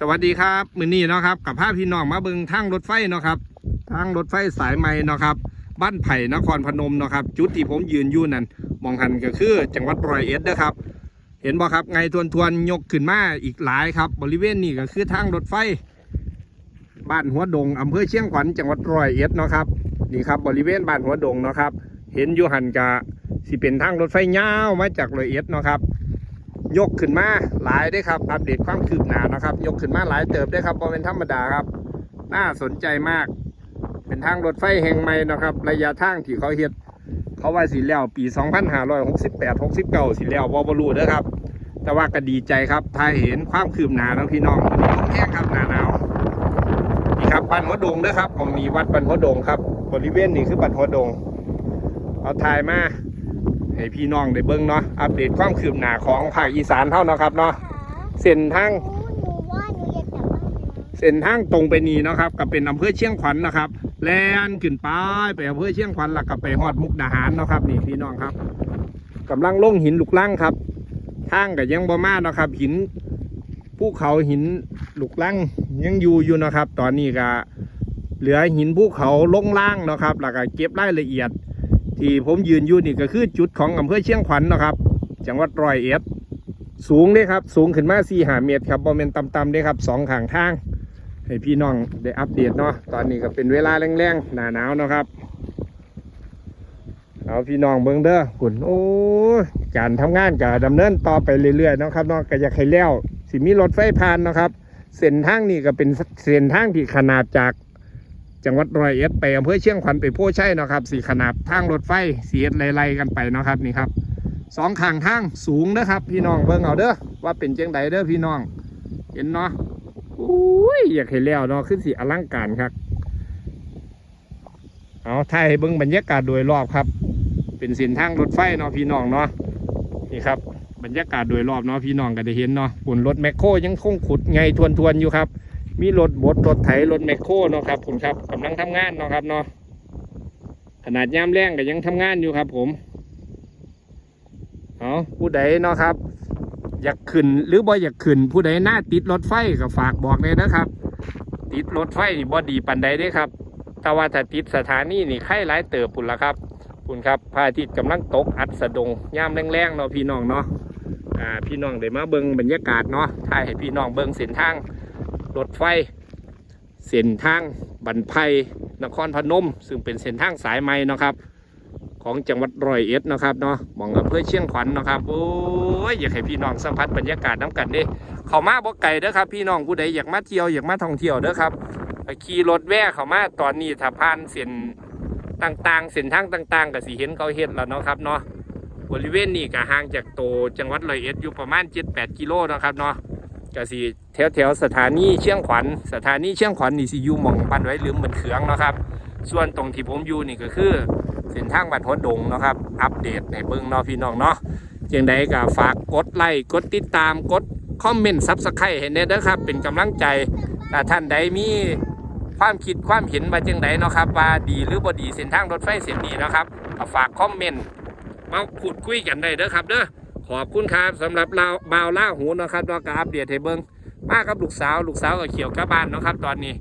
สวัสดีครับมือนี้เนาะครับกับภาพพี่น้องมาเบิงทางรถไฟเนาะครับทางรถไฟสายใหม่เนาะครับ บ้านไผ่นครพนมเนาะครับ จุดที่ผมยืนอยู่นั่นมองหันก็คือจังหวัดร้อยเอ็ดนะครับ เห็นบ่ครับไงทวนทวนยกขึ้นมาอีกหลายครับ บริเวณนี้ก็คือทางรถไฟ บ้านหัวดงอำเภอเชียงขวัญจังหวัดร้อยเอ็ดเนาะครับนี่ครับบริเวณบ้านหัวดงเนาะครับ เห็นอยู่หันกะสิเป็นทางรถไฟยาวมาจากร้อยเอ็ดเนาะครับ ยกขึ้นมาหลายได้ครับ อัปเดตความคืบหน้านะครับ ยกขึ้นมาหลายเติบได้ครับเพราะเป็นธรรมดาครับ น่าสนใจมาก เป็นทางรถไฟแห่งใหม่นะครับ ระยะทางที่เขาเฮ็ดเขาว่าสิแล้วปี 2568 69สิแล้วบ่บ่รู้เด้อครับ แต่ว่าก็ดีใจครับถ้าเห็นความคืบหน้าแล้วพี่น้องมันลมแห้งครับหนาหนาวนี่ครับบ้านหัวดงเด้อครับของนี้วัดบ้านหัวดงครับ บริเวณนี้คือบ้านหัวดง เอาถ่ายมา ให้พี่น้องได้เบิ่งเนาะอัปเดตความคืบหน้าของภาคอีสานเท่าเนาะครับเนาะเส้นทางหนูว่าหนูอยากกลับบ้านเส้นทางตรงไปนี่เนาะครับก็เป็นอำเภอเชียงขวัญนะครับ แล่นขึ้นไปไปอำเภอเชียงขวัญแล้วก็ไปฮอดมุกดาหารเนาะครับ นี่พี่น้องครับกำลังลงหินลูกลังครับทางก็ยังบ่มาเนาะครับ หินภูเขาหินลูกลังยังอยู่อยู่เนาะครับ ตอนนี้ก็เหลือหินภูเขาลงล่างเนาะครับ แล้วก็เก็บรายละเอียด ที่ผมยืนอยู่นี่ก็คือจุดของอำเภอเชียงขวัญเนะครับ จังหวัดร้อยเอ็ดสูงเลยครับ สูงขึ้นมาสี่หาเมตรครับบอมเมนต่ำๆเลยครับสองข้างทาง ให้พี่น้องได้อัปเดตเนาะตอนนี้ก็เป็นเวลาแรงๆหนาหนาวนะครับเอาพี่น้องเบิ่งเด้อคุณโอ้การทำงานก็ดำเนินต่อไปเรื่อยๆนะครับเนาะก็อยากให้แล้วสิมีรถไฟผ่านนะครับ เส้นทางนี่ก็เป็นเส้นทางที่ขนาดจาก จังหวัดร้อยเอ็ดไปอำเภอเชียงขวัญไปโพชัยเนาะครับสี่ขนาดทางรถไฟสีเอ็ดไล่ๆกันไปเนาะครับนี่ครับสองข้างทางสูงนะครับ พี่น้องเบิ่งเอาเด้อว่าเป็นเจังไดเด้อพี่น้อง เห็นเนาะอุ้ยอยากเห็นแล้วเนาะขึ้นสีอลังการครับเอาถ่ายเบิ่งบรรยากาศโดยรอบครับ เป็นเส้นทางรถไฟเนาะพี่น้องเนาะนี่ครับบรรยากาศโดยรอบเนาะพี่น้องก็ได้เห็นเนาะปุ่นรถแมคโครยังคงขุดไงทวนๆอยู่ครับ มีรถบดรถไถรถแมคโครเนาะครับผมครับกำลังทำงานเนาะครับเนาะขนาดย่ามแรงก็ยังทำงานอยู่ครับ ผมเอาผู้ใดเนาะครับ อยากขึ้นหรือบ่อยากขึ้น ผู้ใดหน้าติดรถไฟก็ฝากบอกเลยนะครับ ติดรถไฟนี่บ่ดีปันใดเด้ครับแต่ว่าถ้าติดสถานีนี่ไข่หลายเติบปุ่นละครับคุณครับพระอาทิตย์กำลังตกอัดสะดงย่ามแรงๆเนาะพี่น้องเนาะอ่าพี่น้องได้มาเบิ่งบรรยากาศเนาะถ่ายให้พี่น้องเบิ่งเส้นทาง รถไฟ เส้นทางบันไพนครพนม ซึ่งเป็นเส้นทางสายใหม่นะครับ ของจังหวัดร้อยเอ็ดนะครับเนาะมองอำเภอเชียงขวัญเนะครับโอ้ยอยากให้พี่น้องสัมผัสบรรยากาศน้ำกันด้เขามาบ่ไก่เด้อครับพี่น้องผู้ใดอยากมาเที่ยวอยากมาท่องเที่ยวเด้อครับขี่รถแว่เขามาตอนนี้ถ้าผ่านเส้นต่างๆ เส้นทางต่างๆก็สิเห็นเขาเฮ็ดแล้วเนาะครับเนาะบริเวณนี้ก็ห่างจากโตจังหวัดร้อยเอ็ดอยู่ประมาณ 7-8 กิโลนะครับเนาะ ก็สิแถวแถวสถานีเชียงขวัญสถานีเชียงขวัญนี่สิอยู่หมองบ้านไว้ลืมบันเขืองนะครับ ส่วนตรงที่ผมอยู่นี่ก็คือเส้นทางบ้านหัวดงนะครับ อัปเดตในเบิ้งเนาะพี่น้องเนาะจังใดก็ฝากกดไลค์กดติดตามกดคอมเมนต์ซับสไครต์ให้แน่เด้อครับ เป็นกำลังใจถ้าท่านใดมีความคิดความเห็นมาจังใดเนาะครับ ว่าดีหรือบ่ดีเส้นทางรถไฟเส้นนี้นะครับฝากคอมเมนต์มาพูดคุยกันได้เด้อครับเด้อ ขอบคุณครับสำหรับเราบาวล่าหูนะครับเราก็อัปเดตให้เบิ้งมากับลูกสาว ลูกสาวก็เขียวกับบ้านนะครับ ตอนนี้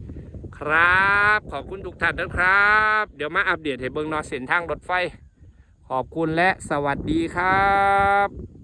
ครับ ขอบคุณทุกท่านนะครับ เดี๋ยวมาอัปเดตให้เบิ้งนอเส้นทางรถไฟ ขอบคุณและสวัสดีครับ